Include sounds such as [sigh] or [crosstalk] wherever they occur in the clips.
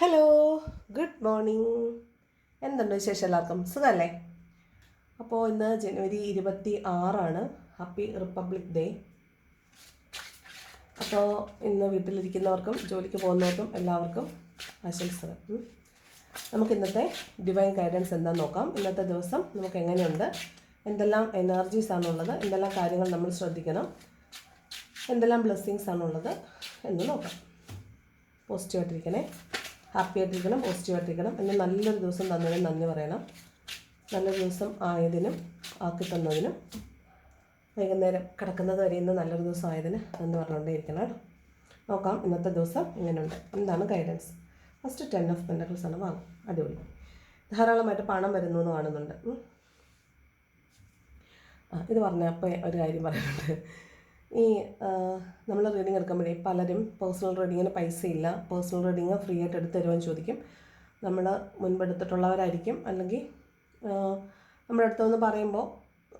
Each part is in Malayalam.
ഹലോ ഗുഡ് മോർണിംഗ് എന്തുണ്ട് വിശേഷം എല്ലാവർക്കും? സുഖമല്ലേ? അപ്പോൾ ഇന്ന് ജനുവരി ഇരുപത്തി ആറാണ്. ഹാപ്പി റിപ്പബ്ലിക് ഡേ അപ്പോൾ ഇന്ന് വീട്ടിലിരിക്കുന്നവർക്കും ജോലിക്ക് പോകുന്നവർക്കും എല്ലാവർക്കും ആശംസകൾ. നമുക്ക് ഇന്നത്തെ ഡിവൈൻ ഗൈഡൻസ് എന്താണെന്ന് നോക്കാം. ഇന്നത്തെ ദിവസം നമുക്ക് എങ്ങനെയുണ്ട്? എന്തെല്ലാം എനർജീസ് ആണുള്ളത്? എന്തെല്ലാം കാര്യങ്ങൾ നമ്മൾ ശ്രദ്ധിക്കണം? എന്തെല്ലാം ബ്ലെസ്സിങ്സ് ആണുള്ളത് എന്ന് നോക്കാം. പോസിറ്റീവായിട്ടിരിക്കണേ ഹാപ്പി ആയിട്ടിരിക്കണം പോസിറ്റീവായിട്ടിരിക്കണം എന്ന് നല്ലൊരു ദിവസം തന്നതിനും നന്ദി പറയണം. നല്ല ദിവസം ആയതിനും ആക്കി തന്നതിനും വൈകുന്നേരം കിടക്കുന്നത് വരെ ഇന്ന് നല്ലൊരു ദിവസം ആയതിന് എന്ന് പറഞ്ഞുകൊണ്ടിരിക്കണം കേട്ടോ. നോക്കാം ഇന്നത്തെ ദിവസം ഇങ്ങനെയുണ്ട് എന്താണ് guidance first ten of pentacles ആണ് വാങ്ങും അടിപൊളി. ധാരാളമായിട്ട് പണം വരുന്നു എന്ന് കാണുന്നുണ്ട്. ഇത് പറഞ്ഞപ്പോൾ ഒരു കാര്യം പറയുന്നുണ്ട്. ഈ നമ്മൾ റീഡിങ് എടുക്കുമ്പോഴേ പലരും പേഴ്സണൽ റീഡിങ്ങിന് പൈസ ഇല്ല പേഴ്സണൽ റീഡിങ് ഫ്രീ ആയിട്ട് എടുത്ത് തരുമെന്ന് ചോദിക്കും. നമ്മൾ മുൻപെടുത്തിട്ടുള്ളവരായിരിക്കും അല്ലെങ്കിൽ നമ്മുടെ അടുത്തെന്ന് പറയുമ്പോൾ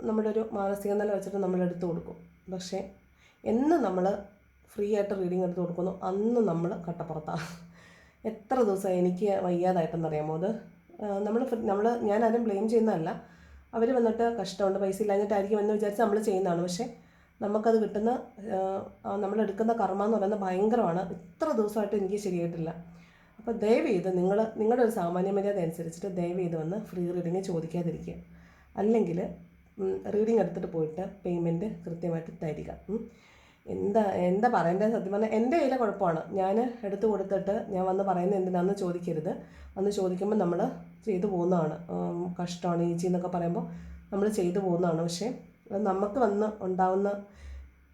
നമ്മുടെ ഒരു മാനസിക നില വെച്ചിട്ട് നമ്മൾ എടുത്തു കൊടുക്കും. പക്ഷേ എന്ന് നമ്മൾ ഫ്രീ ആയിട്ട് റീഡിങ് എടുത്തു കൊടുക്കുന്നു അന്ന് നമ്മൾ കട്ടപ്പുറത്താണ് എത്ര ദിവസം എനിക്ക് വയ്യാതായിട്ടെന്നറിയാമോ അത്? നമ്മൾ നമ്മൾ ഞാൻ ആരും ബ്ലെയിം ചെയ്യുന്നതല്ല. അവർ വന്നിട്ട് കഷ്ടമുണ്ട് പൈസ ഇല്ലാഞ്ഞിട്ടായിരിക്കും എന്ന് വിചാരിച്ച് നമ്മൾ ചെയ്യുന്നതാണ്. പക്ഷേ നമുക്കത് കിട്ടുന്ന നമ്മളെടുക്കുന്ന കർമ്മ എന്ന് പറയുന്നത് ഭയങ്കരമാണ്. ഇത്ര ദിവസമായിട്ട് എനിക്ക് ശരിയായിട്ടില്ല. അപ്പോൾ ദയവ് ചെയ്ത് നിങ്ങൾ നിങ്ങളുടെ ഒരു സാമാന്യ മര്യാദ അനുസരിച്ചിട്ട് ദയവ് ചെയ്ത് വന്ന് ഫ്രീ റീഡിങ് ചോദിക്കാതിരിക്കുക. അല്ലെങ്കിൽ റീഡിങ് എടുത്തിട്ട് പോയിട്ട് പേയ്മെന്റ് കൃത്യമായിട്ട് തരിക. എന്താ എന്താ പറയേണ്ടത് സത്യം പറഞ്ഞാൽ എന്റെ കയ്യിലെ കുഴപ്പമാണ്. ഞാൻ എടുത്തു കൊടുത്തിട്ട് ഞാൻ വന്ന് പറയുന്നത് എന്തിനാണെന്ന് ചോദിക്കരുത്. വന്ന് ചോദിക്കുമ്പോൾ നമ്മൾ ചെയ്തു പോകുന്നതാണ്. കഷ്ടമാണ് ഈച്ചി എന്നൊക്കെ പറയുമ്പോൾ നമ്മൾ ചെയ്തു പോകുന്നതാണ്. പക്ഷേ നമുക്ക് വന്ന് ഉണ്ടാവുന്ന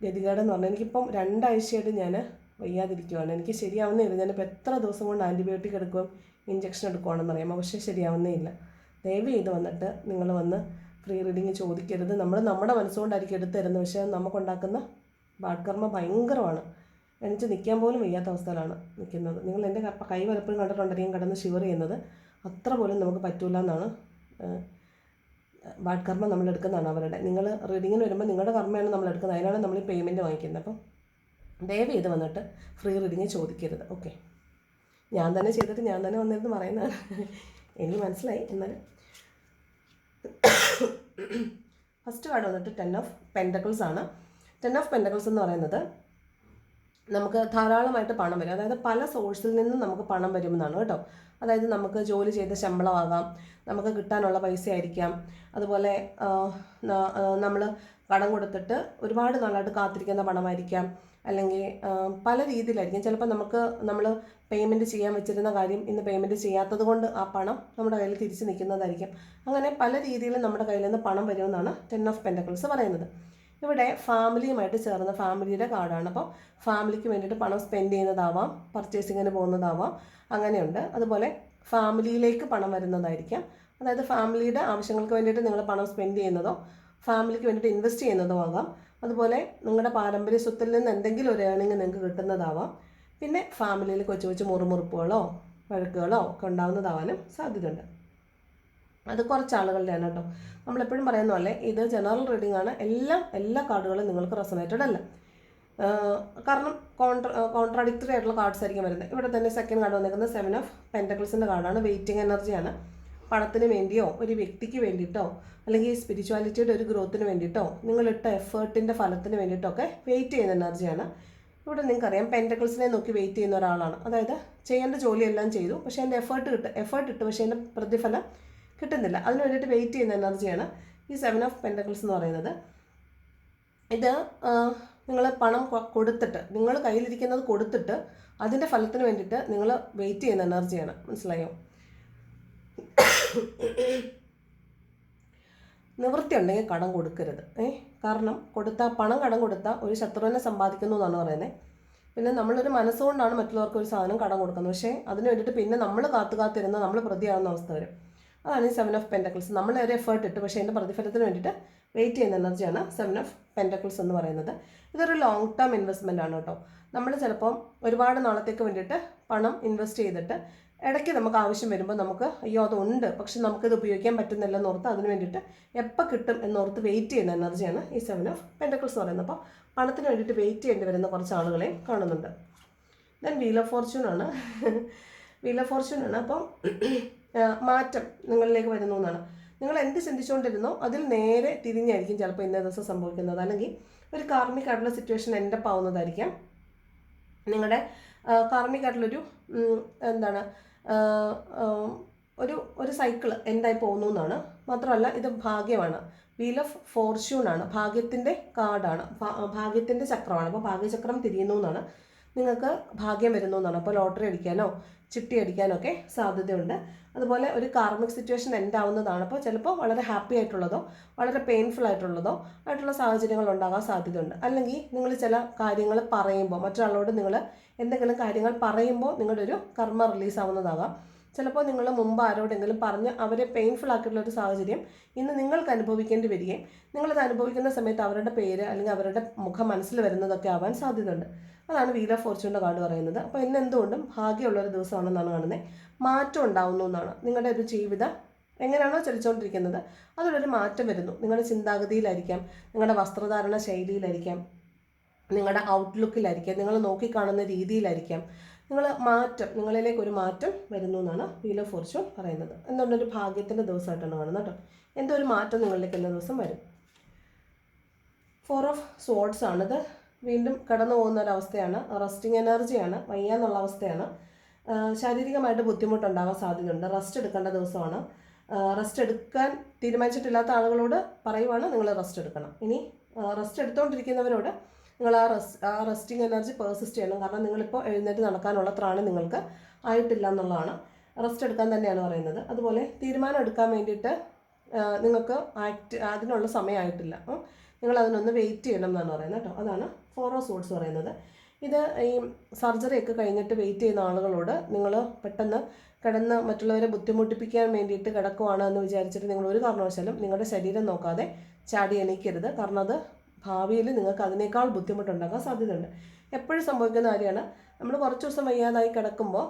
ഗതികേടെന്ന് പറഞ്ഞാൽ എനിക്കിപ്പം രണ്ടാഴ്ചയായിട്ട് ഞാൻ വയ്യാതിരിക്കുവാണ്. എനിക്ക് ശരിയാവുന്നേ ഞാനിപ്പോൾ എത്ര ദിവസം കൊണ്ട് ആന്റിബയോട്ടിക് എടുക്കും ഇഞ്ചക്ഷൻ എടുക്കുവാണെന്ന് അറിയാമോ പക്ഷേ ശരിയാവുന്നേ ഇല്ല. ദയവ് ചെയ്ത് വന്നിട്ട് നിങ്ങൾ വന്ന് ഫ്രീ റീഡിങ് ചോദിക്കരുത്. നമ്മൾ നമ്മുടെ മനസ്സുകൊണ്ടായിരിക്കും എടുത്ത് തരുന്നത് പക്ഷേ നമുക്കുണ്ടാക്കുന്ന ബാഡ്കർമ്മ ഭയങ്കരമാണ്. എണിച്ച് നിൽക്കാൻ പോലും വയ്യാത്ത അവസ്ഥയിലാണ് നിൽക്കുന്നത്. നിങ്ങൾ എന്റെ ക- കൈ പലപ്പോഴും കണ്ടിട്ടുണ്ടെങ്കിൽ കിടന്ന് ഷിവർ ചെയ്യുന്നത് അത്ര പോലും നമുക്ക് പറ്റൂല എന്നാണ് ബാഡ് നമ്മൾ എടുക്കുന്നതാണ് അവരുടെ. നിങ്ങൾ റീഡിങ്ങിന് വരുമ്പോൾ നിങ്ങളുടെ കർമ്മയാണ് നമ്മൾ എടുക്കുന്നത് അതിനാണ് നമ്മൾ ഈ പേയ്മെന്റ് വാങ്ങിക്കുന്നത്. അപ്പം ദയവ് ചെയ്ത് വന്നിട്ട് ഫ്രീ റീഡിങ് ചോദിക്കരുത്. ഓക്കെ ഞാൻ തന്നെ ചെയ്തിട്ട് ഞാൻ തന്നെ വന്നിരുന്ന് പറയുന്നതാണ്. എനിക്ക് മനസ്സിലായി. എന്നാലും [coughs] ഫസ്റ്റ് കാർഡ് വന്നിട്ട് ടെൻ ഓഫ് പെൻഡക്കിൾസ് ആണ്. ടെൻ ഓഫ് പെൻഡക്കിൾസ് എന്ന് പറയുന്നത് നമുക്ക് ധാരാളമായിട്ട് പണം വരും. അതായത് പല സോഴ്സിൽ നിന്നും നമുക്ക് പണം വരുമെന്നാണ് കേട്ടോ. അതായത് നമുക്ക് ജോലി ചെയ്ത ശമ്പളമാകാം നമുക്ക് കിട്ടാനുള്ള പൈസ ആയിരിക്കാം അതുപോലെ നമ്മൾ കടം കൊടുത്തിട്ട് ഒരുപാട് നാളായിട്ട് കാത്തിരിക്കുന്ന പണമായിരിക്കാം. അല്ലെങ്കിൽ പല രീതിയിലായിരിക്കും. ചിലപ്പോൾ നമുക്ക് നമ്മൾ പേയ്മെന്റ് ചെയ്യാൻ വെച്ചിരുന്ന കാര്യം ഇന്ന് പേയ്മെന്റ് ചെയ്യാത്തത് കൊണ്ട് ആ പണം നമ്മുടെ കയ്യിൽ തിരിച്ച് നിൽക്കുന്നതായിരിക്കും. അങ്ങനെ പല രീതിയിലും നമ്മുടെ കയ്യിൽ നിന്ന് പണം വരുമെന്നാണ് ടെൻ ഓഫ് പെന്റക്കിൾസ് പറയുന്നത്. ഇവിടെ ഫാമിലിയുമായിട്ട് ചേർന്ന ഫാമിലിയുടെ കാർഡാണ്. അപ്പോൾ ഫാമിലിക്ക് വേണ്ടിയിട്ട് പണം സ്പെൻഡ് ചെയ്യുന്നതാവാം പർച്ചേസിങ്ങിന് പോകുന്നതാവാം അങ്ങനെയുണ്ട്. അതുപോലെ ഫാമിലിയിലേക്ക് പണം വരുന്നതായിരിക്കാം. അതായത് ഫാമിലിയുടെ ആവശ്യങ്ങൾക്ക് വേണ്ടിയിട്ട് നിങ്ങൾ പണം സ്പെൻഡ് ചെയ്യുന്നതോ ഫാമിലിക്ക് വേണ്ടിയിട്ട് ഇൻവെസ്റ്റ് ചെയ്യുന്നതോ ആകാം. അതുപോലെ നിങ്ങളുടെ പാരമ്പര്യ സ്വത്തിൽ നിന്ന് എന്തെങ്കിലും ഒരു ഏണിങ് നിങ്ങൾക്ക് കിട്ടുന്നതാവാം. പിന്നെ ഫാമിലിയിൽ കൊച്ചു കൊച്ചു മുറുമുറുപ്പുകളോ വഴക്കുകളോ ഒക്കെ ഉണ്ടാകുന്നതാവാനും സാധ്യതയുണ്ട്. അത് കുറച്ച് ആളുകളുടെയാണ് കേട്ടോ നമ്മളെപ്പോഴും പറയുന്ന പോലെ ഇത് ജനറൽ റീഡിംഗ് ആണ്. എല്ലാം എല്ലാ കാർഡുകളും നിങ്ങൾക്ക് റെസനേറ്റഡ് അല്ല. കാരണം കോൺട്ര കോൺട്രാഡിക്ടറി ആയിട്ടുള്ള കാർഡ്സ് ആയിരിക്കും വരുന്നത്. ഇവിടെ തന്നെ സെക്കൻഡ് കാർഡ് വന്നിരിക്കുന്നത് സെവൻ ഓഫ് പെന്റക്കിൾസിന്റെ കാർഡാണ് വെയിറ്റിംഗ് എനർജിയാണ് പണത്തിന് വേണ്ടിയോ ഒരു വ്യക്തിക്ക് വേണ്ടിയിട്ടോ അല്ലെങ്കിൽ സ്പിരിച്വാലിറ്റിയുടെ ഒരു ഗ്രോത്തിന് വേണ്ടിയിട്ടോ നിങ്ങളിട്ട എഫേർട്ടിന്റെ ഫലത്തിന് വേണ്ടിയിട്ടോ ഒക്കെ വെയിറ്റ് ചെയ്യുന്ന എനർജിയാണ് ഇവിടെ നിങ്ങൾക്കറിയാം പെന്റക്കിൾസിനെ നോക്കി വെയിറ്റ് ചെയ്യുന്ന ഒരാളാണ്. അതായത് ചെയ്യേണ്ട ജോലിയെല്ലാം ചെയ്തു പക്ഷേ എന്റെ എഫേർട്ട് കിട്ടും എഫേർട്ട് ഇട്ട് പക്ഷേ എന്റെ പ്രതിഫലം കിട്ടുന്നില്ല. അതിന് വേണ്ടിയിട്ട് വെയിറ്റ് ചെയ്യുന്ന എനർജിയാണ് ഈ സെവൻ ഓഫ് പെന്റക്കിൾസ് എന്ന് പറയുന്നത് ഇത് നിങ്ങൾ പണം കൊടുത്തിട്ട് നിങ്ങൾ കയ്യിലിരിക്കുന്നത് കൊടുത്തിട്ട് അതിന്റെ ഫലത്തിന് വേണ്ടിയിട്ട് നിങ്ങൾ വെയിറ്റ് ചെയ്യുന്ന എനർജിയാണ് മനസ്സിലായോ? നിവൃത്തി ഉണ്ടെങ്കിൽ കടം കൊടുക്കരുത്. ഏ കാരണം കൊടുത്ത പണം കടം കൊടുത്താൽ ഒരു ശത്രുവിനെ സമ്പാദിക്കുന്നു എന്നാണ് പറയുന്നത് പിന്നെ നമ്മളൊരു മനസ്സുകൊണ്ടാണ് മറ്റുള്ളവർക്ക് ഒരു സാധനം കടം കൊടുക്കുന്നത്. പക്ഷേ അതിന് വേണ്ടിയിട്ട് പിന്നെ നമ്മൾ കാത്തു കാത്തിരുന്ന് നമ്മൾ പ്രതിയാകുന്ന അവസ്ഥ വരും. അതാണ് ഈ സെവൻ ഓഫ് പെന്റക്കിൾസ് നമ്മൾ ഒരു എഫേർട്ട് ഇട്ട് പക്ഷേ അതിന്റെ പ്രതിഫലത്തിന് വേണ്ടിയിട്ട് വെയിറ്റ് ചെയ്യുന്ന എനർജിയാണ് സെവൻ ഓഫ് പെന്റക്കിൾസ് എന്ന് പറയുന്നത്. ഇതൊരു ലോങ് ടേം ഇൻവെസ്റ്റ്മെന്റ് ആണ് കേട്ടോ. നമ്മൾ ചിലപ്പം ഒരുപാട് നാളത്തേക്ക് വേണ്ടിയിട്ട് പണം ഇൻവെസ്റ്റ് ചെയ്തിട്ട് ഇടയ്ക്ക് നമുക്ക് ആവശ്യം വരുമ്പോൾ നമുക്ക് അയ്യോ അതുണ്ട് പക്ഷെ നമുക്കിത് ഉപയോഗിക്കാൻ പറ്റുന്നില്ല എന്നോർത്ത് അതിന് വേണ്ടിയിട്ട് എപ്പോൾ കിട്ടും എന്നോർത്ത് വെയിറ്റ് ചെയ്യുന്ന എനർജിയാണ് ഈ സെവൻ ഓഫ് പെന്റക്കിൾസ് പറയുന്നത്. അപ്പോൾ പണത്തിന് വേണ്ടിയിട്ട് വെയിറ്റ് ചെയ്യേണ്ടി വരുന്ന കുറച്ച് ആളുകളെയും കാണുന്നുണ്ട്. ദെൻ വീൽ ഓഫ് ഫോർച്യൂൺ ആണ്. വീൽ ഓഫ് ഫോർച്യൂൺ ആണ്. അപ്പം മാറ്റം നിങ്ങളിലേക്ക് വരുന്നു എന്നാണ്. നിങ്ങൾ എന്ത് ചിന്തിച്ചുകൊണ്ടിരുന്നോ അതിൽ നേരെ തിരിഞ്ഞായിരിക്കും ചിലപ്പോൾ ഇന്ന ദിവസം സംഭവിക്കുന്നത്. അല്ലെങ്കിൽ ഒരു കാർമിക് ആയിട്ടുള്ള സിറ്റുവേഷൻ എന്റെ ആവുന്നതായിരിക്കാം. നിങ്ങളുടെ കാർമിക് ആയിട്ടുള്ളൊരു ഉം, എന്താണ് ഒരു ഒരു സൈക്കിൾ എന്തായി പോകുന്നു എന്നാണ്. മാത്രമല്ല ഇത് ഭാഗ്യമാണ്. വീൽ ഓഫ് ഫോർച്യൂൺ ആണ്. ഭാഗ്യത്തിന്റെ കാർഡാണ്. ഭാഗ്യത്തിന്റെ ചക്രമാണ്. അപ്പോൾ ഭാഗ്യചക്രം തിരിയുന്നു എന്നാണ്. നിങ്ങൾക്ക് ഭാഗ്യം വരുന്നു എന്നാണ് അപ്പോൾ ലോട്ടറി അടിക്കാനോ ചിട്ടി അടിക്കാനോ ഒക്കെ സാധ്യതയുണ്ട്. അതുപോലെ ഒരു കാർമിക് സിറ്റുവേഷൻ എൻഡ് ആവുന്നതാണ്. അപ്പോൾ ചിലപ്പോൾ വളരെ ഹാപ്പി ആയിട്ടുള്ളതോ വളരെ പെയിൻഫുൾ ആയിട്ടുള്ളതോ ആയിട്ടുള്ള സാഹചര്യങ്ങൾ ഉണ്ടാകാൻ സാധ്യതയുണ്ട്. അല്ലെങ്കിൽ നിങ്ങൾ ചില കാര്യങ്ങൾ പറയുമ്പോൾ മറ്റൊരാളോട് നിങ്ങൾ എന്തെങ്കിലും കാര്യങ്ങൾ പറയുമ്പോൾ നിങ്ങളുടെ ഒരു കർമ്മ റിലീസ് ആവുന്നതാകാം. ചിലപ്പോൾ നിങ്ങൾ മുമ്പ് ആരോടെങ്കിലും പറഞ്ഞ് അവരെ പെയിൻഫുൾ ആക്കിയിട്ടുള്ള ഒരു സാഹചര്യം ഇന്ന് നിങ്ങൾക്ക് അനുഭവിക്കേണ്ടി വരികയും നിങ്ങളത് അനുഭവിക്കുന്ന സമയത്ത് അവരുടെ പേര് അല്ലെങ്കിൽ അവരുടെ മുഖം മനസ്സിൽ വരുന്നതൊക്കെ ആവാൻ സാധ്യതയുണ്ട്. അതാണ് വീൽ ഓഫ് ഫോർച്യൂണിന്റെ കാർഡ് പറയുന്നത്. അപ്പോൾ ഇന്ന് എന്തുകൊണ്ടും ഭാഗ്യമുള്ളൊരു ദിവസമാണെന്നാണ് കാണുന്നത് മാറ്റം ഉണ്ടാവുന്നു എന്നാണ്. നിങ്ങളുടെ ഒരു ജീവിതം എങ്ങനെയാണോ ചലിച്ചുകൊണ്ടിരിക്കുന്നത് അതിലൊരു മാറ്റം വരുന്നു. നിങ്ങളുടെ ചിന്താഗതിയിലായിരിക്കാം നിങ്ങളുടെ വസ്ത്രധാരണ ശൈലിയിലായിരിക്കാം നിങ്ങളുടെ ഔട്ട്ലുക്കിലായിരിക്കാം നിങ്ങൾ നോക്കിക്കാണുന്ന രീതിയിലായിരിക്കാം. നിങ്ങൾ മാറ്റം നിങ്ങളിലേക്ക് ഒരു മാറ്റം വരുന്നു എന്നാണ് വീൽ ഓഫ് പറയുന്നത്. എന്തുകൊണ്ട് ഒരു ഭാഗ്യത്തിന്റെ ദിവസമായിട്ടാണ് കാണുന്നത് കേട്ടോ. എന്തോ ഒരു മാറ്റം നിങ്ങളിലേക്ക് എല്ലാ ദിവസം വരും? ഫോർ ഓഫ് സോഡ്സ് ആണിത്. വീണ്ടും കടന്നു പോകുന്ന ഒരവസ്ഥയാണ് റെസ്റ്റിംഗ് എനർജിയാണ് വയ്യാന്നുള്ള അവസ്ഥയാണ്. ശാരീരികമായിട്ട് ബുദ്ധിമുട്ടുണ്ടാകാൻ സാധ്യതയുണ്ട്. റെസ്റ്റ് എടുക്കേണ്ട ദിവസമാണ്. റെസ്റ്റ് എടുക്കാൻ തീരുമാനിച്ചിട്ടില്ലാത്ത ആളുകളോട് പറയുവാണ് നിങ്ങൾ റെസ്റ്റ് എടുക്കണം. ഇനി റെസ്റ്റ് എടുത്തുകൊണ്ടിരിക്കുന്നവരോട് നിങ്ങൾ ആ റെസ് ആ റെസ്റ്റിംഗ് എനർജി പേഴ്സിസ്റ്റ് ചെയ്യണം. കാരണം നിങ്ങളിപ്പോൾ എഴുന്നേറ്റ് നടക്കാനുള്ള ത്രാണി നിങ്ങൾക്ക് ആയിട്ടില്ല എന്നുള്ളതാണ്. റെസ്റ്റ് എടുക്കാൻ തന്നെയാണ് പറയുന്നത്. അതുപോലെ തീരുമാനം എടുക്കാൻ വേണ്ടിയിട്ട് നിങ്ങൾക്ക് ആക്ട് അതിനുള്ള സമയമായിട്ടില്ല. നിങ്ങൾ അതിനൊന്ന് വെയിറ്റ് ചെയ്യണം എന്നാണ് പറയുന്നത് കേട്ടോ. അതാണ് ഫോറോ സൂട്ട്സ് പറയുന്നത്. ഇത് ഈ സർജറി ഒക്കെ കഴിഞ്ഞിട്ട് വെയിറ്റ് ചെയ്യുന്ന ആളുകളോട് നിങ്ങൾ പെട്ടെന്ന് കിടന്ന് മറ്റുള്ളവരെ ബുദ്ധിമുട്ടിപ്പിക്കാൻ വേണ്ടിയിട്ട് കിടക്കുവാണ് എന്ന് വിചാരിച്ചിട്ട് നിങ്ങൾ ഒരു കാരണവശാലും നിങ്ങളുടെ ശരീരം നോക്കാതെ ചാടി എണീക്കരുത്. കാരണം അത് ഭാവിയിൽ നിങ്ങൾക്ക് അതിനേക്കാൾ ബുദ്ധിമുട്ടുണ്ടാക്കാൻ സാധ്യതയുണ്ട്. എപ്പോഴും സംഭവിക്കുന്ന കാര്യമാണ് നമ്മൾ കുറച്ച് ദിവസം വയ്യാതായി കിടക്കുമ്പോൾ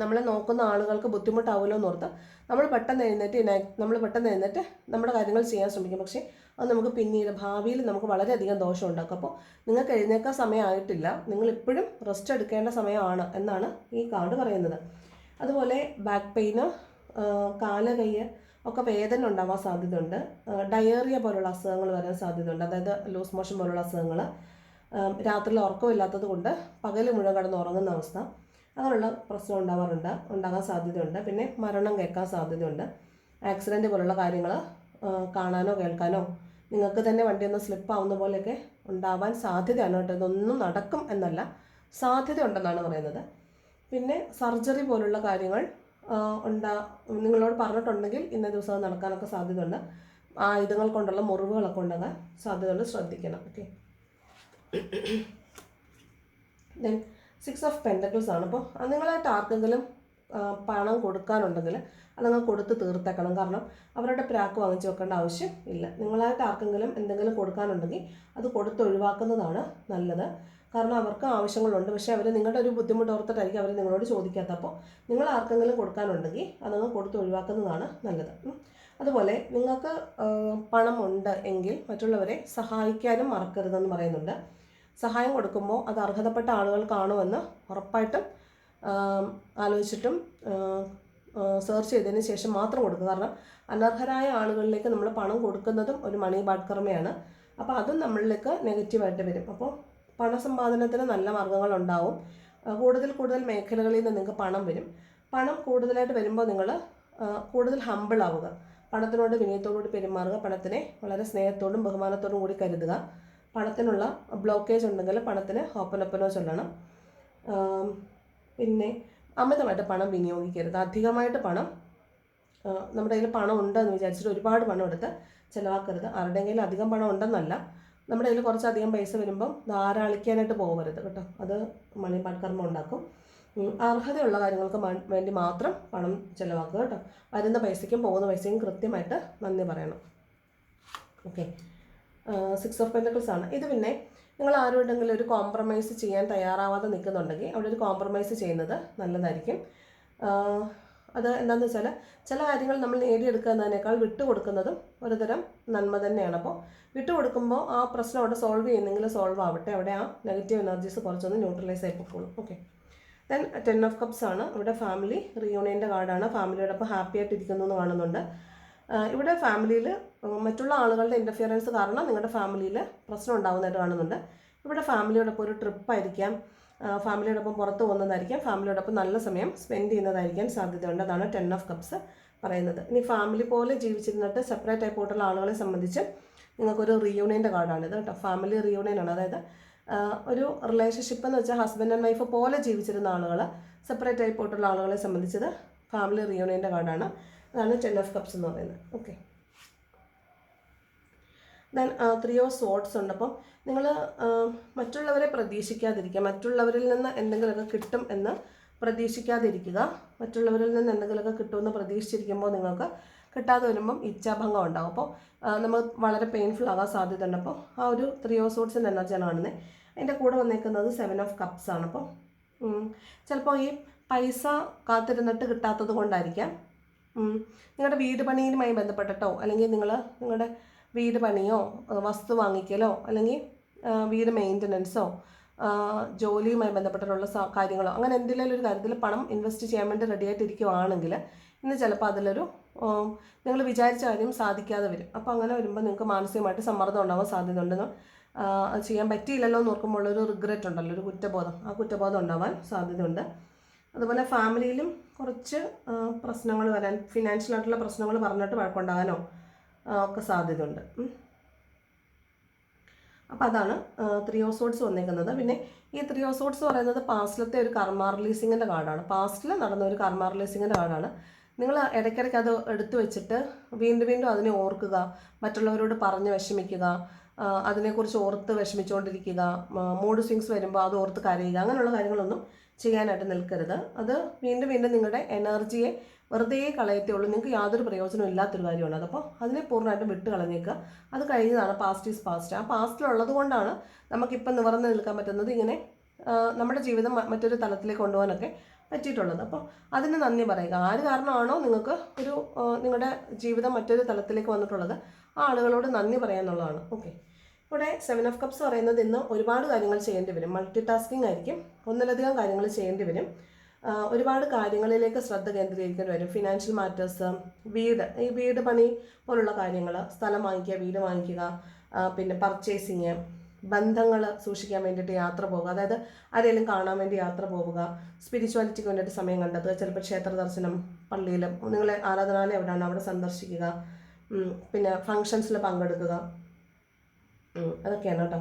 നമ്മളെ നോക്കുന്ന ആളുകൾക്ക് ബുദ്ധിമുട്ടാവുമല്ലോ എന്ന് ഓർത്ത് നമ്മൾ പെട്ടെന്ന് എഴുന്നേറ്റ് നമ്മൾ പെട്ടെന്ന് എഴുന്നേറ്റ് നമ്മുടെ കാര്യങ്ങൾ ചെയ്യാൻ ശ്രമിക്കും. പക്ഷേ അത് നമുക്ക് പിന്നീട് ഭാവിയിൽ നമുക്ക് വളരെയധികം ദോഷം ഉണ്ടാക്കും. അപ്പോൾ നിങ്ങൾക്ക് എഴുന്നേക്കാൻ സമയമായിട്ടില്ല. നിങ്ങൾ ഇപ്പോഴും റെസ്റ്റ് എടുക്കേണ്ട സമയമാണ് എന്നാണ് ഈ കാർഡ് പറയുന്നത്. അതുപോലെ ബാക്ക് പെയിന് കാൽ ഒക്കെ വേദന ഉണ്ടാവാൻ സാധ്യതയുണ്ട്. ഡയേറിയ പോലുള്ള അസുഖങ്ങൾ വരാൻ സാധ്യതയുണ്ട്. അതായത് ലൂസ് മോഷൻ പോലുള്ള അസുഖങ്ങൾ രാത്രിയിൽ ഉറക്കമില്ലാത്തത് കൊണ്ട് പകൽ മുഴുവൻ കിടന്ന് ഉറങ്ങുന്ന അവസ്ഥ അങ്ങനെയുള്ള പ്രശ്നം ഉണ്ടാവാറുണ്ട് ഉണ്ടാകാൻ സാധ്യതയുണ്ട്. പിന്നെ മരണം കേൾക്കാൻ സാധ്യതയുണ്ട്. ആക്സിഡന്റ് പോലുള്ള കാര്യങ്ങൾ കാണാനോ കേൾക്കാനോ നിങ്ങൾക്ക് തന്നെ വണ്ടി ഒന്ന് സ്ലിപ്പ് ആവുന്ന പോലെയൊക്കെ ഉണ്ടാവാൻ സാധ്യതയാണ് കേട്ടോ. ഇതൊന്നും നടക്കും എന്നല്ല സാധ്യത ഉണ്ടെന്നാണ് പറയുന്നത്. പിന്നെ സർജറി പോലുള്ള കാര്യങ്ങൾ ഉണ്ടാ നിങ്ങളോട് പറഞ്ഞിട്ടുണ്ടെങ്കിൽ ഇന്ന ദിവസം നടക്കാനൊക്കെ സാധ്യതയുണ്ട്. ആയുധങ്ങൾ കൊണ്ടുള്ള മുറിവുകളൊക്കെ ഉണ്ടാകാൻ സാധ്യതയുണ്ട്. ശ്രദ്ധിക്കണം. Okay then six of pentacles ആണ്. അപ്പോൾ നിങ്ങളായിട്ട് ആർക്കെങ്കിലും പണം കൊടുക്കാനുണ്ടെങ്കിൽ അത് നിങ്ങൾ കൊടുത്ത് തീർത്തേക്കണം. കാരണം അവരുടെ പ്രാക്ക് വാങ്ങിച്ചു വെക്കേണ്ട ആവശ്യം ഇല്ല. നിങ്ങളായിട്ട് ആർക്കെങ്കിലും എന്തെങ്കിലും കൊടുക്കാനുണ്ടെങ്കിൽ അത് കൊടുത്ത് ഒഴിവാക്കുന്നതാണ് നല്ലത്. കാരണം അവർക്ക് ആവശ്യങ്ങളുണ്ട്. പക്ഷേ അവർ നിങ്ങളുടെ ഒരു ബുദ്ധിമുട്ട് ഓർത്തിട്ടായിരിക്കും അവർ നിങ്ങളോട് ചോദിക്കാത്തപ്പോൾ നിങ്ങൾ ആർക്കെങ്കിലും കൊടുക്കാനുണ്ടെങ്കിൽ അതങ്ങ് കൊടുത്ത് ഒഴിവാക്കുന്നതാണ് നല്ലത്. അതുപോലെ നിങ്ങൾക്ക് പണം പണമുണ്ട് എങ്കിൽ മറ്റുള്ളവരെ സഹായിക്കാനും മറക്കരുതെന്ന് പറയുന്നുണ്ട്. സഹായം കൊടുക്കുമ്പോൾ അത് അർഹതപ്പെട്ട ആളുകൾ കാണുമെന്ന് ഉറപ്പായിട്ടും ആലോചിച്ചിട്ടും സെർച്ച് ചെയ്തതിന് ശേഷം മാത്രം കൊടുക്കുക. കാരണം അനർഹരായ ആളുകളിലേക്ക് നമ്മൾ പണം കൊടുക്കുന്നതും ഒരു മണി ബാഡ് കർമ്മയാണ് അപ്പോൾ അതും നമ്മളിലേക്ക് നെഗറ്റീവായിട്ട് വരും. അപ്പോൾ പണസമ്പാദനത്തിന് നല്ല മാർഗങ്ങളുണ്ടാവും കൂടുതൽ കൂടുതൽ മേഖലകളിൽ നിന്ന് നിങ്ങൾക്ക് പണം വരും. പണം കൂടുതലായിട്ട് വരുമ്പോൾ നിങ്ങൾ കൂടുതൽ ഹമ്പിൾ ആവുക. പണത്തിനോട് വിനയത്തോടുകൂടി പെരുമാറുക. പണത്തിനെ വളരെ സ്നേഹത്തോടും ബഹുമാനത്തോടും കൂടി കരുതുക. പണത്തിനുള്ള ബ്ലോക്കേജ് ഉണ്ടെങ്കിൽ പണത്തിന് ഹോപ്പനൊപ്പനോ ചൊല്ലണം. പിന്നെ അമിതമായിട്ട് പണം വിനിയോഗിക്കരുത്. അധികമായിട്ട് പണം നമ്മുടെ കയ്യിൽ പണം ഉണ്ടെന്ന് വിചാരിച്ചിട്ട് ഒരുപാട് പണം എടുത്ത് ചിലവാക്കരുത്. ആരുടെ കയ്യിൽ അധികം പണം ഉണ്ടെന്നല്ല. നമ്മുടെ കയ്യിൽ കുറച്ചധികം പൈസ വരുമ്പം ധാരാളിക്കാനായിട്ട് പോകരുത് കേട്ടോ. അത് മണി കർമ്മം ഉണ്ടാക്കും അർഹതയുള്ള കാര്യങ്ങൾക്ക് വേണ്ടി മാത്രം പണം ചിലവാക്കുക കേട്ടോ. വരുന്ന പൈസയ്ക്കും പോകുന്ന പൈസയ്ക്കും കൃത്യമായിട്ട് നന്ദി പറയണം. ഓക്കെ സിക്സ് ഓഫ് പെന്റക്കിൾസ് ആണ്. ഇത് പിന്നെ നിങ്ങൾ ആരോടെങ്കിലും ഒരു കോംപ്രമൈസ് ചെയ്യാൻ തയ്യാറാവാതെ നിൽക്കുന്നുണ്ടെങ്കിൽ അവിടെ ഒരു കോംപ്രമൈസ് ചെയ്യുന്നത് നല്ലതായിരിക്കും. അത് എന്താണെന്ന് വെച്ചാൽ ചില കാര്യങ്ങൾ നമ്മൾ നേടിയെടുക്കുന്നതിനേക്കാൾ വിട്ടുകൊടുക്കുന്നതും ഒരുതരം നന്മ തന്നെയാണ്. അപ്പോൾ വിട്ടുകൊടുക്കുമ്പോൾ ആ പ്രശ്നം അവിടെ സോൾവ് ചെയ്യുന്നെങ്കിൽ സോൾവ് ആവട്ടെ. അവിടെ ആ നെഗറ്റീവ് എനർജീസ് കുറച്ചൊന്ന് ന്യൂട്രലൈസ് ആയി പൊക്കോളും. Okay then ten of cups ആണ്. ഇവിടെ ഫാമിലി റിയൂണിയന്റെ കാർഡാണ്. ഫാമിലിയോടൊപ്പം ഹാപ്പി ആയിട്ട് ഇരിക്കുന്നു എന്ന് കാണുന്നുണ്ട്. ഇവിടെ ഫാമിലിയിൽ മറ്റുള്ള ആളുകളുടെ ഇന്റർഫിയറൻസ് കാരണം നിങ്ങളുടെ ഫാമിലിയിൽ പ്രശ്നം ഉണ്ടാകുന്നതായിട്ട് കാണുന്നുണ്ട്. ഇവിടെ ഫാമിലിയോടൊപ്പം ഒരു ട്രിപ്പായിരിക്കാം ഫാമിലിയോടൊപ്പം പുറത്ത് പോകുന്നതായിരിക്കാം. ഫാമിലിയോടൊപ്പം നല്ല സമയം സ്പെൻഡ് ചെയ്യുന്നതായിരിക്കാൻ സാധ്യതയുണ്ട്. അതാണ് ടെൻ ഓഫ് കപ്സ് പറയുന്നത്. ഇനി ഫാമിലി പോലെ ജീവിച്ചിരുന്നിട്ട് സെപ്പറേറ്റ് ആയി ആളുകളെ സംബന്ധിച്ച് നിങ്ങൾക്കൊരു റിയൂണിയന്റെ കാർഡാണിത് കേട്ടോ. ഫാമിലി റിയൂണിയൻ ആണ്. അതായത് ഒരു റിലേഷൻഷിപ്പ് എന്ന് വെച്ചാൽ ഹസ്ബൻഡ് ആൻഡ് വൈഫ് പോലെ ജീവിച്ചിരുന്ന ആളുകൾ സെപ്പറേറ്റ് ആയി ആളുകളെ സംബന്ധിച്ചത് ഫാമിലി റിയൂണിയന്റെ കാർഡാണ്. അതാണ് ടെൻ ഓഫ് കപ്സ് എന്ന് പറയുന്നത്. Okay then three of swords ഉണ്ട് അപ്പം നിങ്ങൾ മറ്റുള്ളവരെ പ്രതീക്ഷിക്കാതിരിക്കുക. മറ്റുള്ളവരിൽ നിന്ന് എന്തെങ്കിലുമൊക്കെ കിട്ടും എന്ന് പ്രതീക്ഷിക്കാതിരിക്കുക. മറ്റുള്ളവരിൽ നിന്ന് എന്തെങ്കിലുമൊക്കെ കിട്ടുമെന്ന് പ്രതീക്ഷിച്ചിരിക്കുമ്പോൾ നിങ്ങൾക്ക് കിട്ടാതെ വരുമ്പം ഇച്ഛാഭംഗം ഉണ്ടാകും അപ്പോൾ നമ്മൾ വളരെ പെയിൻഫുൾ ആകാൻ സാധ്യത ഉണ്ട് അപ്പോൾ ആ ഒരു ത്രീ ഓഫ് സോട്ട്സിന്റെ എനർജിയാണ് കാണുന്നത് അതിന്റെ കൂടെ വന്നേക്കുന്നത് സെവൻ ഓഫ് കപ്സ് ആണ്. അപ്പം ചിലപ്പോൾ ഈ പൈസ കാത്തിരുന്നിട്ട് കിട്ടാത്തത് കൊണ്ടായിരിക്കാം. നിങ്ങളുടെ വീട് പണിയുമായി ബന്ധപ്പെട്ടിട്ടോ അല്ലെങ്കിൽ നിങ്ങൾ നിങ്ങളുടെ വീട് പണിയോ വസ്തു വാങ്ങിക്കലോ അല്ലെങ്കിൽ വീട് മെയിന്റനൻസോ ജോലിയുമായി ബന്ധപ്പെട്ടിട്ടുള്ള കാര്യങ്ങളോ അങ്ങനെ എന്തെങ്കിലും ഒരു കാര്യത്തിൽ പണം ഇൻവെസ്റ്റ് ചെയ്യാൻ വേണ്ടി റെഡി ആയിട്ട് ഇരിക്കുവാണെങ്കിൽ ഇന്ന് ചിലപ്പോൾ അതിലൊരു നിങ്ങൾ വിചാരിച്ച കാര്യം സാധിക്കാതെ വരും. അപ്പോൾ അങ്ങനെ വരുമ്പോൾ നിങ്ങൾക്ക് മാനസികമായിട്ട് സമ്മർദ്ദം ഉണ്ടാവാൻ സാധ്യതയുണ്ടെന്ന് ആ, അത് ചെയ്യാൻ പറ്റിയില്ലല്ലോ എന്ന് ഓർക്കുമ്പോൾ ഒരു റിഗ്രറ്റ് ഉണ്ടല്ലോ ഒരു കുറ്റബോധം. ആ കുറ്റബോധം ഉണ്ടാവാൻ സാധ്യതയുണ്ട്. അതുപോലെ ഫാമിലിയിലും കുറച്ച് പ്രശ്നങ്ങൾ വരാൻ ഫിനാൻഷ്യലായിട്ടുള്ള പ്രശ്നങ്ങൾ പറഞ്ഞിട്ട് വഴക്കുണ്ടാകാനോ ഒക്കെ സാധ്യതയുണ്ട്. അപ്പോൾ അതാണ് ത്രിയോസോഡ്സ് വന്നേക്കുന്നത്. പിന്നെ ഈ ത്രിയോസോഡ്സ് പറയുന്നത് പാസ്റ്റിലത്തെ ഒരു കർമ്മ റിലീസിങ്ങിന്റെ കാർഡാണ്. പാസ്റ്റിൽ നടന്ന ഒരു കർമ്മ റിലീസിങ്ങിന്റെ കാർഡാണ്. നിങ്ങൾ ഇടയ്ക്കിടയ്ക്ക് അത് എടുത്തു വെച്ചിട്ട് വീണ്ടും വീണ്ടും അതിനെ ഓർക്കുക മറ്റുള്ളവരോട് പറഞ്ഞ് വിഷമിക്കുക അതിനെക്കുറിച്ച് ഓർത്ത് വിഷമിച്ചുകൊണ്ടിരിക്കുക മൂഡ് സ്വിങ്സ് വരുമ്പോൾ അത് ഓർത്ത് കരയുക അങ്ങനെയുള്ള കാര്യങ്ങളൊന്നും ചെയ്യാനായിട്ട് നിൽക്കരുത്. അത് വീണ്ടും വീണ്ടും നിങ്ങളുടെ എനർജിയെ വെറുതെ കളയത്തേ ഉള്ളൂ നിങ്ങൾക്ക് യാതൊരു പ്രയോജനവും ഇല്ലാത്തൊരു കാര്യമാണ്. അതപ്പോൾ അതിനെ പൂർണമായിട്ടും വിട്ട് കളഞ്ഞേക്കുക. അത് കഴിഞ്ഞതാണ് പാസ്റ്റ് ഈസ് പാസ്റ്റ് ആ പാസ്റ്റിലുള്ളത് കൊണ്ടാണ് നമുക്കിപ്പം നിവർന്ന് നിൽക്കാൻ പറ്റുന്നത് ഇങ്ങനെ നമ്മുടെ ജീവിതം മറ്റൊരു തലത്തിലേക്ക് കൊണ്ടുപോകാനൊക്കെ പറ്റിയിട്ടുള്ളത്. അപ്പോൾ അതിന് നന്ദി പറയുക. ആര് കാരണമാണോ നിങ്ങൾക്ക് ഒരു നിങ്ങളുടെ ജീവിതം മറ്റൊരു തലത്തിലേക്ക് വന്നിട്ടുള്ളത് ആ ആളുകളോട് നന്ദി പറയാന്നുള്ളതാണ് ഓക്കെ. ഇവിടെ സെവൻ ഓഫ് കപ്സ് പറയുന്നത് ഇന്ന് ഒരുപാട് കാര്യങ്ങൾ ചെയ്യേണ്ടി വരും. മൾട്ടി ടാസ്കിംഗ് ആയിരിക്കും. ഒന്നിലധികം കാര്യങ്ങൾ ചെയ്യേണ്ടി വരും. ഒരുപാട് കാര്യങ്ങളിലേക്ക് ശ്രദ്ധ കേന്ദ്രീകരിക്കേണ്ടി വരും. ഫിനാൻഷ്യൽ മാറ്റേഴ്സ് വീട് ഈ വീട് പണി പോലുള്ള കാര്യങ്ങൾ സ്ഥലം വാങ്ങിക്കുക വീട് വാങ്ങിക്കുക പിന്നെ പർച്ചേസിങ് ബന്ധങ്ങൾ സൂക്ഷിക്കാൻ വേണ്ടിയിട്ട് യാത്ര പോവുക. അതായത് ആരെങ്കിലും കാണാൻ വേണ്ടി യാത്ര പോവുക. സ്പിരിച്വാലിറ്റിക്ക് വേണ്ടിയിട്ട് സമയം കണ്ടെത്തുക. ചിലപ്പോൾ ക്ഷേത്ര ദർശനം പള്ളിയിൽ നിങ്ങളെ ആരാധനാലയം എവിടെയാണ് അവിടെ സന്ദർശിക്കുക. പിന്നെ ഫങ്ഷൻസിൽ പങ്കെടുക്കുക. അതൊക്കെയാണ് കേട്ടോ.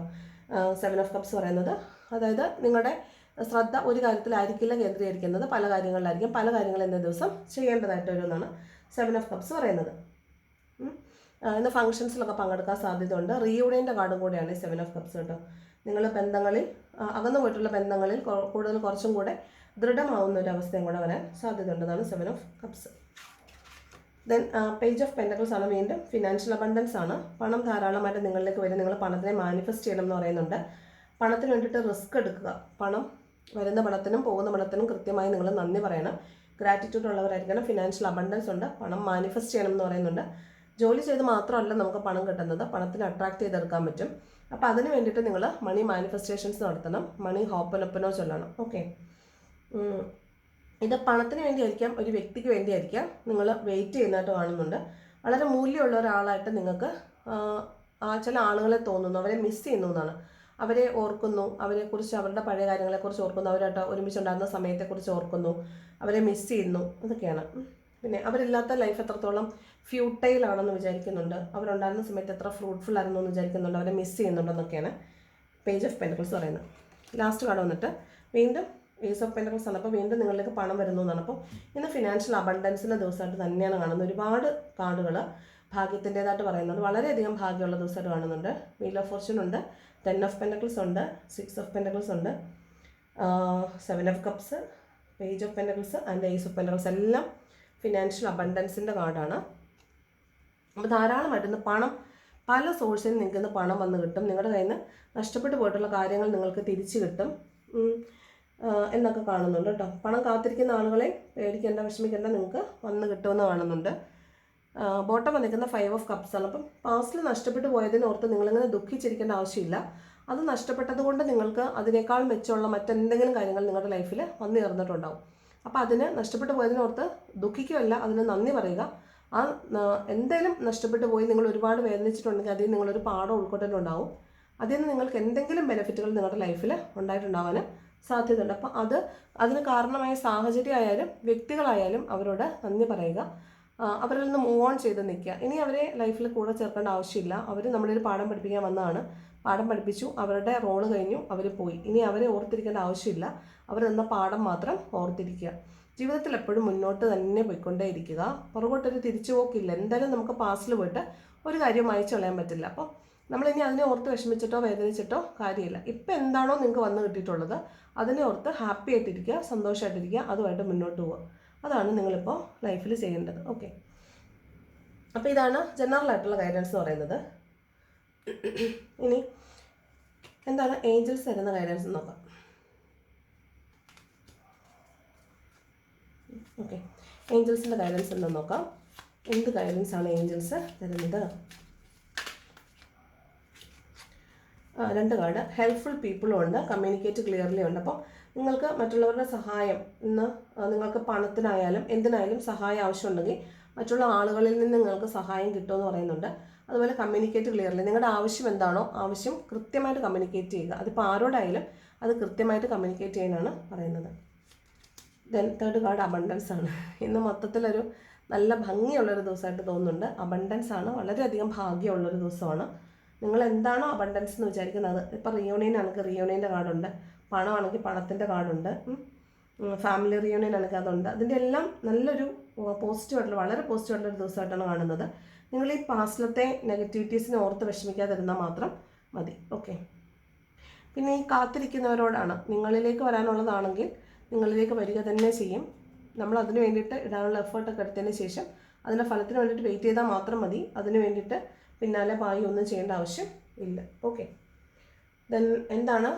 സെവൻ ഓഫ് കപ്സ് പറയുന്നത്. അതായത് നിങ്ങളുടെ ശ്രദ്ധ ഒരു കാര്യത്തിലായിരിക്കില്ല കേന്ദ്രീകരിക്കുന്നത്. പല കാര്യങ്ങളിലായിരിക്കും. പല കാര്യങ്ങൾ എന്ന ദിവസം ചെയ്യേണ്ടതായിട്ട് വരുമെന്നാണ് സെവൻ ഓഫ് കപ്സ് പറയുന്നത്. ഇന്ന് ഫങ്ഷൻസിലൊക്കെ പങ്കെടുക്കാൻ സാധ്യതയുണ്ട്. റീയൂണിയന്റെ കാർഡും കൂടെയാണ് ഈ സെവൻ ഓഫ് കപ്സ് കേട്ടോ നിങ്ങൾ ബന്ധങ്ങളിൽ അകന്നു പോയിട്ടുള്ള ബന്ധങ്ങളിൽ കൂടുതൽ കുറച്ചും കൂടെ ദൃഢമാവുന്ന ഒരു അവസ്ഥയും കൂടെ വരാൻ സാധ്യതയുണ്ടെന്നാണ് seven of cups then page of pentacles ആണ് വീണ്ടും ഫിനാൻഷ്യൽ അബണ്ടൻസ് ആണ്. പണം ധാരാളമായിട്ട് നിങ്ങളിലേക്ക് വരും. നിങ്ങൾ പണത്തിനെ മാനിഫെസ്റ്റ് ചെയ്യണം എന്ന് പറയുന്നുണ്ട്. പണത്തിന് വേണ്ടിയിട്ട് റിസ്ക് എടുക്കുക. പണം വരുന്ന പണത്തിനും പോകുന്ന പണത്തിനും കൃത്യമായി നിങ്ങൾ നന്ദി പറയണം. ഗ്രാറ്റിറ്റ്യൂഡ് ഉള്ളവരായിരിക്കണം. ഫിനാൻഷ്യൽ അബണ്ടൻസ് ഉണ്ട്. പണം മാനിഫെസ്റ്റ് ചെയ്യണം എന്ന് പറയുന്നുണ്ട്. ജോലി ചെയ്ത് മാത്രമല്ല നമുക്ക് പണം കിട്ടുന്നത്. പണത്തിന് അട്രാക്ട് ചെയ്തെടുക്കാൻ പറ്റും. അപ്പോൾ അതിന് വേണ്ടിയിട്ട് നിങ്ങൾ മണി മാനിഫെസ്റ്റേഷൻസ് നടത്തണം. മണി ഹോപ്പനൊപ്പനോ ചൊല്ലണം. ഓക്കെ ഇത് പണത്തിന് വേണ്ടിയായിരിക്കാം ഒരു വ്യക്തിക്ക് വേണ്ടിയായിരിക്കാം നിങ്ങൾ വെയിറ്റ് ചെയ്യുന്നതായിട്ട് കാണുന്നുണ്ട്. വളരെ മൂല്യമുള്ള ഒരാളായിട്ട് നിങ്ങൾക്ക് ചില ആളുകളെ തോന്നുന്നു. അവരെ മിസ് ചെയ്യുന്നു എന്നാണ്. അവരെ ഓർക്കുന്നു. അവരെക്കുറിച്ച് അവരുടെ പഴയ കാര്യങ്ങളെക്കുറിച്ച് ഓർക്കുന്നു. അവരായിട്ട് ഒരുമിച്ചുണ്ടായിരുന്ന സമയത്തെക്കുറിച്ച് ഓർക്കുന്നു. അവരെ മിസ് ചെയ്യുന്നു. അതൊക്കെയാണ്. പിന്നെ അവരില്ലാത്ത ലൈഫ് എത്രത്തോളം ഫ്യൂട്ടൈൽ ആണെന്ന് വിചാരിക്കുന്നുണ്ട്. അവരുണ്ടായിരുന്ന സമയത്ത് എത്ര ഫ്രൂട്ട്ഫുൾ ആയിരുന്നു എന്ന് വിചാരിക്കുന്നുണ്ട്. അവരെ മിസ് ചെയ്യുന്നുണ്ടെന്നൊക്കെയാണ് പേജ് ഓഫ് പെന്റക്കിൾസ് പറയുന്നത്. ലാസ്റ്റ് കാർഡ് വന്നിട്ട് വീണ്ടും ഏസ് ഓഫ് പെന്റക്കിൾസ് ആണ്. അപ്പോൾ വീണ്ടും നിങ്ങളിലേക്ക് പണം വരുന്നു എന്നാണ്. അപ്പോൾ ഇന്ന് ഫിനാൻഷ്യൽ അബണ്ടൻസിന്റെ ദിവസമായിട്ട് തന്നെയാണ് കാണുന്നത്. ഒരുപാട് കാർഡുകൾ ഭാഗ്യത്തിന്റെതായിട്ട് പറയുന്നുണ്ട്. വളരെയധികം ഭാഗ്യമുള്ള ദിവസമായിട്ട് കാണുന്നുണ്ട്. വീൽ ഓഫ് ഫോർച്യൂൺ ഉണ്ട്. ടെൻ ഓഫ് പെന്റക്കിൾസ് ഉണ്ട്. സിക്സ് ഓഫ് പെന്റക്കിൾസ് ഉണ്ട്. Seven of cups page of pentacles and ace of pentacles എല്ലാം ഫിനാൻഷ്യൽ അബണ്ടൻസിന്റെ കാർഡാണ്. അപ്പോൾ ധാരാളമായിട്ട് ഇന്ന് പണം പല സോഴ്സിൽ നിങ്ങൾക്ക് ഇന്ന് പണം വന്ന് കിട്ടും. നിങ്ങളുടെ കയ്യിൽ നിന്ന് നഷ്ടപ്പെട്ടു പോയിട്ടുള്ള കാര്യങ്ങൾ നിങ്ങൾക്ക് തിരിച്ചു കിട്ടും. എന്നൊക്കെ കാണുന്നുണ്ട് കേട്ടോ. പണം കാത്തിരിക്കുന്ന ആളുകളെ പേടിക്കേണ്ട വിഷമിക്കേണ്ട നിങ്ങൾക്ക് വന്ന് കിട്ടുമെന്ന് കാണുന്നുണ്ട്. ബോട്ടം വന്നിരിക്കുന്ന ഫൈവ് ഓഫ് കപ്സ് ആണ്. അപ്പം പാസ്റ്റിൽ നഷ്ടപ്പെട്ടു പോയതിനെ ഓർത്ത് നിങ്ങളിങ്ങനെ ദുഃഖിച്ചിരിക്കേണ്ട ആവശ്യമില്ല. അത് നഷ്ടപ്പെട്ടത് കൊണ്ട് നിങ്ങൾക്ക് അതിനേക്കാൾ മെച്ചമുള്ള മറ്റെന്തെങ്കിലും കാര്യങ്ങൾ നിങ്ങളുടെ ലൈഫിൽ വന്നു ചേർന്നിട്ടുണ്ടാവും. അപ്പോൾ അതിന് നഷ്ടപ്പെട്ടു പോയതിനോർത്ത് ദുഃഖിക്കുകയല്ല അതിന് നന്ദി പറയുക. ആ എന്തെങ്കിലും നഷ്ടപ്പെട്ടു പോയി നിങ്ങൾ ഒരുപാട് വേദനിച്ചിട്ടുണ്ടെങ്കിൽ അതിൽ നിങ്ങളൊരു പാഠം ഉൾക്കൊണ്ടിട്ടുണ്ടാവും. അതിൽ നിന്ന് നിങ്ങൾക്ക് എന്തെങ്കിലും ബെനിഫിറ്റുകൾ നിങ്ങളുടെ ലൈഫിൽ ഉണ്ടായിട്ടുണ്ടാവാൻ സാധ്യതയുണ്ട്. അപ്പോൾ അത് അതിന് കാരണമായ സാഹചര്യമായാലും വ്യക്തികളായാലും അവരോട് നന്ദി പറയുക. അവരിൽ നിന്ന് മൂവ് ഓൺ ചെയ്ത് നിൽക്കുക. ഇനി അവരെ ലൈഫിൽ കൂടെ ചേർക്കേണ്ട ആവശ്യമില്ല. അവർ നമ്മളൊരു പാഠം പഠിപ്പിക്കാൻ വന്നതാണ്. പാഠം പഠിപ്പിച്ചു. അവരുടെ റോൾ കഴിഞ്ഞു. അവർ പോയി. ഇനി അവരെ ഓർത്തിരിക്കേണ്ട ആവശ്യമില്ല. അവർ എന്ന പാഠം മാത്രം ഓർത്തിരിക്കുക. ജീവിതത്തിൽ എപ്പോഴും മുന്നോട്ട് തന്നെ പോയിക്കൊണ്ടേ ഇരിക്കുക പുറകോട്ടൊരു തിരിച്ചുപോക്കില്ല. എന്തായാലും നമുക്ക് പാസ്റ്റിൽ പോയിട്ട് ഒരു കാര്യം വായിച്ചു കളയാൻ പറ്റില്ല. അപ്പോൾ നമ്മളിനി അതിനെ ഓർത്ത് വിഷമിച്ചിട്ടോ വേദനിച്ചിട്ടോ കാര്യമില്ല. ഇപ്പം എന്താണോ നിങ്ങൾക്ക് വന്ന് കിട്ടിയിട്ടുള്ളത് അതിനെ ഓർത്ത് ഹാപ്പി ആയിട്ടിരിക്കുക സന്തോഷമായിട്ടിരിക്കുക അതുമായിട്ട് മുന്നോട്ട് പോവുക. അതാണ് നിങ്ങളിപ്പോൾ ലൈഫിൽ ചെയ്യേണ്ടത്. ഓക്കെ അപ്പോൾ ഇതാണ് ജനറൽ ആയിട്ടുള്ള ഗൈഡൻസ് എന്ന് പറയുന്നത്. ഇനി എന്താണ് ഏഞ്ചൽസ് തരുന്ന ഗൈഡൻസ് എന്ന് നോക്കാം. ഓക്കെ ഏഞ്ചൽസിന്റെ ഗൈഡൻസ് എന്താണെന്ന് നോക്കാം. എന്ത് ഗൈഡൻസ് ആണ് ഏഞ്ചൽസ് തരുന്നത്? രണ്ട് കാർഡ് ഹെൽപ്ഫുൾ പീപ്പിളും ഉണ്ട് കമ്മ്യൂണിക്കേറ്റ് ക്ലിയർലി ഉണ്ട്. അപ്പോൾ നിങ്ങൾക്ക് മറ്റുള്ളവരുടെ സഹായം ഇന്ന് നിങ്ങൾക്ക് പണത്തിനായാലും എന്തിനായാലും സഹായം ആവശ്യമുണ്ടെങ്കിൽ മറ്റുള്ള ആളുകളിൽ നിന്ന് നിങ്ങൾക്ക് സഹായം കിട്ടുമെന്ന് പറയുന്നുണ്ട്. അതുപോലെ കമ്മ്യൂണിക്കേറ്റ് ക്ലിയർലി നിങ്ങളുടെ ആവശ്യം എന്താണോ ആവശ്യം കൃത്യമായിട്ട് കമ്മ്യൂണിക്കേറ്റ് ചെയ്യുക. അതിപ്പോൾ ആരോടായാലും അത് കൃത്യമായിട്ട് കമ്മ്യൂണിക്കേറ്റ് ചെയ്യാനാണ് പറയുന്നത്. ദെൻ തേർഡ് കാർഡ് അബണ്ടൻസ് ആണ്. ഇന്ന് മൊത്തത്തിലൊരു നല്ല ഭംഗിയുള്ളൊരു ദിവസമായിട്ട് തോന്നുന്നുണ്ട്. അബണ്ടൻസ് ആണ്. വളരെയധികം ഭാഗ്യമുള്ളൊരു ദിവസമാണ്. നിങ്ങൾ എന്താണോ അബണ്ടൻസ് എന്ന് വിചാരിക്കുന്നത്. ഇപ്പോൾ റിയൂണിയൻ ആണെങ്കിൽ റിയൂണിയന്റെ കാർഡുണ്ട് പണമാണെങ്കിൽ പണത്തിന്റെ കാർഡുണ്ട്. ഫാമിലി റിയൂണിയൻ ആണെങ്കിൽ അതുണ്ട്. അതിന്റെ എല്ലാം നല്ലൊരു പോസിറ്റീവായിട്ടുള്ള വളരെ പോസിറ്റീവായിട്ടുള്ള ഒരു ദിവസമായിട്ടാണ് കാണുന്നത്. നിങ്ങൾ ഈ പാസ്റ്റിലത്തെ നെഗറ്റിവിറ്റീസിനെ ഓർത്ത് വിഷമിക്കാതിരുന്നാൽ മാത്രം മതി. ഓക്കെ പിന്നെ ഈ കാത്തിരിക്കുന്നവരോടാണ്. നിങ്ങളിലേക്ക് വരാനുള്ളതാണെങ്കിൽ നിങ്ങളിലേക്ക് വരിക തന്നെ ചെയ്യും. നമ്മൾ അതിന് വേണ്ടിയിട്ട് ഇടാനുള്ള എഫേർട്ടൊക്കെ എടുത്തതിന് ശേഷം അതിന്റെ ഫലത്തിന് വേണ്ടിയിട്ട് വെയിറ്റ് ചെയ്താൽ മാത്രം മതി. അതിന് വേണ്ടിയിട്ട് പിന്നാലെ പായി ഒന്നും ചെയ്യേണ്ട ആവശ്യം ഇല്ല. ഓക്കെ ദെൻ എന്താണ്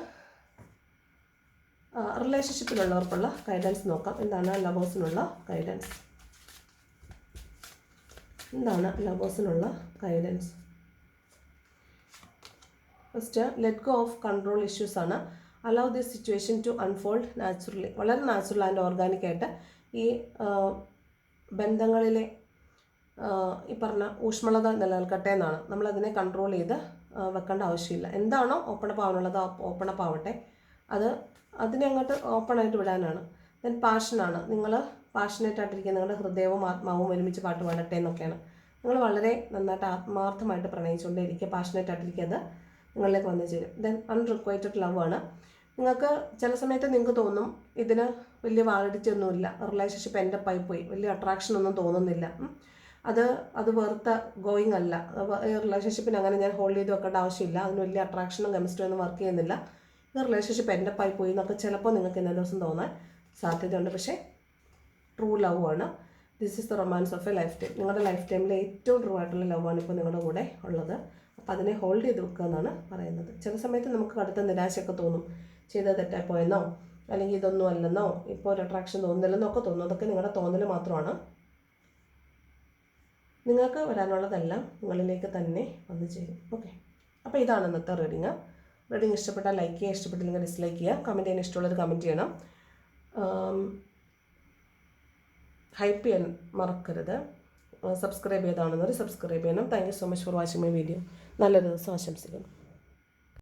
റിലേഷൻഷിപ്പിലുള്ളവർക്കുള്ള ഗൈഡൻസ് നോക്കാം. എന്താണ് ലവേഴ്സിനുള്ള ഗൈഡൻസ് എന്താണ് ലവേഴ്സിനുള്ള guidance first let go of control issues ആണ് allow this situation to unfold naturally വളരെ നാച്ചുറൽ ആൻഡ് ഓർഗാനിക് ആയിട്ട് ഈ ബന്ധങ്ങളിലെ ഈ പറഞ്ഞ ഊഷ്മളത നിലനിൽക്കട്ടെ എന്നാണ്. നമ്മളതിനെ കൺട്രോൾ ചെയ്ത് വെക്കേണ്ട ആവശ്യമില്ല. എന്താണോ ഓപ്പൺ അപ്പ് ആവാനുള്ളത് ഓപ്പൺ അപ്പ് ആവട്ടെ. അത് അതിനെ അങ്ങോട്ട് ഓപ്പൺ ആയിട്ട് വിടാനാണ്. ദെൻ പാഷനാണ് നിങ്ങൾ പാഷനേറ്റ് ആയിട്ടിരിക്കുന്ന നിങ്ങളുടെ ഹൃദയവും ആത്മാവും ഒരുമിച്ച് പാട്ട് പാടട്ടെ എന്നൊക്കെയാണ്. നിങ്ങൾ വളരെ നന്നായിട്ട് ആത്മാർത്ഥമായിട്ട് പ്രണയിച്ചുകൊണ്ടേ ഇരിക്കുക പാഷനേറ്റ് ആയിട്ടിരിക്കുക അത് നിങ്ങളിലേക്ക് വന്നു ചേരും. ദെൻ അൺറിക്വൈറ്റഡ് ലവ് ആണ്. നിങ്ങൾക്ക് ചില സമയത്ത് നിങ്ങൾക്ക് തോന്നും ഇതിന് വലിയ വാളിടിച്ചൊന്നുമില്ല റിലേഷൻഷിപ്പ് എന്റെ പൈ പോയി വലിയ അട്രാക്ഷൻ ഒന്നും തോന്നുന്നില്ല. അത് അത് വെറുത്ത ഗോയിങ് അല്ല. റിലേഷൻഷിപ്പിന് അങ്ങനെ ഞാൻ ഹോൾഡ് ചെയ്ത് വെക്കേണ്ട ആവശ്യമില്ല. അതിന് വലിയ അട്രാക്ഷനും കെമിസ്ട്രിയൊന്നും വർക്ക് ചെയ്യുന്നില്ല. റിലേഷൻഷിപ്പ് എൻഡപ്പായി പോയി എന്നൊക്കെ ചിലപ്പോൾ നിങ്ങൾക്ക് ഇന്നേ ദിവസം തോന്നാൻ സാധ്യതയുണ്ട്. പക്ഷേ ട്രൂ ലവ് ആണ്. This is the romance of a lifetime നിങ്ങളുടെ ലൈഫ് ടൈമിലെ ഏറ്റവും ട്രൂ ആയിട്ടുള്ള ലവ് ആണ് ഇപ്പോൾ നിങ്ങളുടെ കൂടെ ഉള്ളത്. അപ്പോൾ അതിനെ ഹോൾഡ് ചെയ്ത് വെക്കുക എന്നാണ് പറയുന്നത്. ചില സമയത്ത് നമുക്ക് കടുത്ത നിരാശയൊക്കെ തോന്നും. ചെയ്ത തെറ്റായി പോയെന്നോ അല്ലെങ്കിൽ ഇതൊന്നും അല്ലെന്നോ ഇപ്പോൾ ഒരു അട്രാക്ഷൻ തോന്നുന്നില്ലെന്നോ ഒക്കെ തോന്നും. അതൊക്കെ നിങ്ങളുടെ തോന്നൽ മാത്രമാണ്. നിങ്ങൾക്ക് വരാനുള്ളതെല്ലാം നിങ്ങളിലേക്ക് തന്നെ വന്നു ചേരും. ഓക്കെ അപ്പോൾ ഇതാണ് ഇന്നത്തെ റീഡിങ് റീഡിങ് ഇഷ്ടപ്പെട്ടാൽ ലൈക്ക് ചെയ്യുക ഇഷ്ടപ്പെട്ടില്ലെങ്കിൽ ഡിസ്ലൈക്ക് ചെയ്യുക കമന്റ് ചെയ്യാൻ ഇഷ്ടമുള്ളത് കമന്റ് ചെയ്യണം. ഹൈപ്പ് ചെയ്യാൻ മറക്കരുത്. സബ്സ്ക്രൈബ് ചെയ്താണെന്നവർ സബ്സ്ക്രൈബ് ചെയ്യണം. Thank you so much for watching my video നല്ലൊരു ദിവസം ആശംസിക്കുന്നു.